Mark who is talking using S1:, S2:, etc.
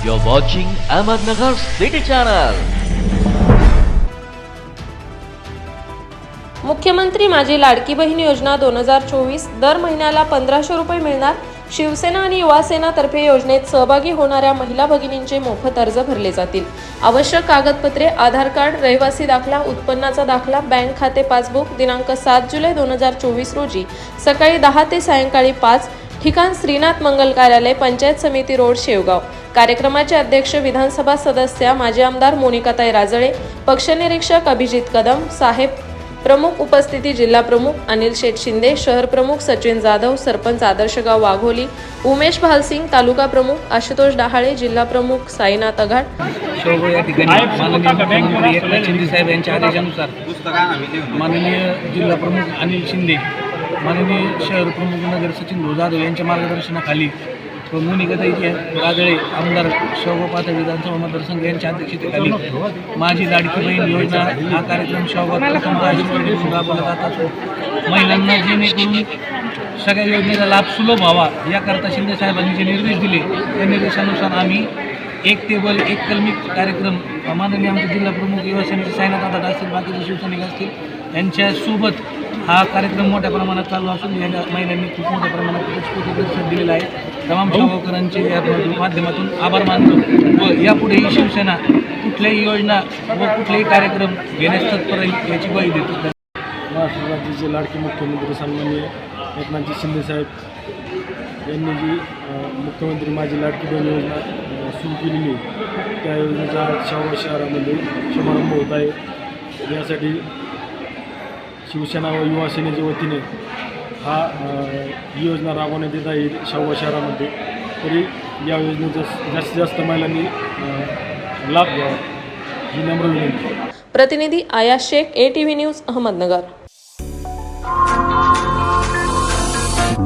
S1: You're watching Ahmednagar City Channel.
S2: मुख्यमंत्री माझी लाडकी बहीण योजना दोन हजार चोवीस दर महिन्याला पंधराशे रुपये मिळणार शिवसेना आणि युवासेनातर्फे योजनेत सहभागी होणाऱ्या महिला भगिनींचे मोफत अर्ज भरले जातील आवश्यक कागदपत्रे आधार कार्ड रहिवासी दाखला उत्पन्नाचा दाखला बँक खाते पासबुक दिनांक सात जुलै दोन हजार चोवीस रोजी सकाळी दहा ते सायंकाळी पाच ठिकाण श्रीनाथ मंगल कार्यालय पंचायत समिती रोड शेवगाव. कार्यक्रमाचे अध्यक्ष विधानसभा सदस्या माजी आमदार मोनिकाताई राजळे पक्षनिरीक्षक अभिजित कदम साहेब प्रमुख उपस्थिती जिल्हा प्रमुख अनिल शेठ शिंदे शहर प्रमुख सचिन जाधव सरपंच आदर्शगाव वाघोली उमेश भालसिंग तालुका प्रमुख आशुतोष डहाळे जिल्हा प्रमुख साईनाथ अघाट
S3: या ठिकाणी माननीय मुख्यमंत्री शिंदे साहेब यांच्या आदेशानुसार माननीय जिल्हा प्रमुख अनिल शिंदे माननीय शहर प्रमुख नगर सचिन भाऊ जाधव यांच्या मार्गदर्शनाखाली व मुनिकताईचे राजळे आमदार शोभा विधानसभा मतदारसंघ यांच्या अध्यक्षतेखाली माझी लाडकी बहीण योजना हा कार्यक्रम शोभा राबवला जात असतो. महिलांना जेणेकरून सगळ्या योजनेचा लाभ सुलभ व्हावा याकरता शिंदे साहेबांनी जे निर्देश दिले. त्या निर्देशानुसार आम्ही एक टेबल एक कलमी कार्यक्रम माननीय आमचे जिल्हा प्रमुख युवासेनेचे सायनाथ दादा असतील बाकीचे शिवसैनिक असतील यांच्यासोबत हा कार्यक्रम मोठ्या प्रमाणात चालू असून या महिलांनी खूप मोठ्या प्रमाणात प्रतिसाद दिलेला आहे. तमाम शावकरांचे या माध्यमातून आभार मानतो. व यापुढेही शिवसेना कुठल्याही योजना व कुठलेही कार्यक्रम घेण्यास तत्पर आहे याची ग्वाही देतो.
S4: महाराष्ट्र राज्याचे लाडके मुख्यमंत्री सन्माननीय एकनाथजी शिंदे साहेब यांनी जी मुख्यमंत्री माझी लाडकी बहीण योजना सुरू केलेली आहे त्या योजनेचा आज शाहू शहरामध्ये शुभारंभ होत आहे. यासाठी शिवसेना व युवा सेनेच्या वतीने हा ही योजना राबवण्यात येत आहे शाहू शहरामध्ये. तरी या योजनेचा जास्तीत जास्त महिलांनी लाभ घ्यावा ही नम्र विनंती.
S2: प्रतिनिधी Aaya Shaikh A T V news Ahmednagar.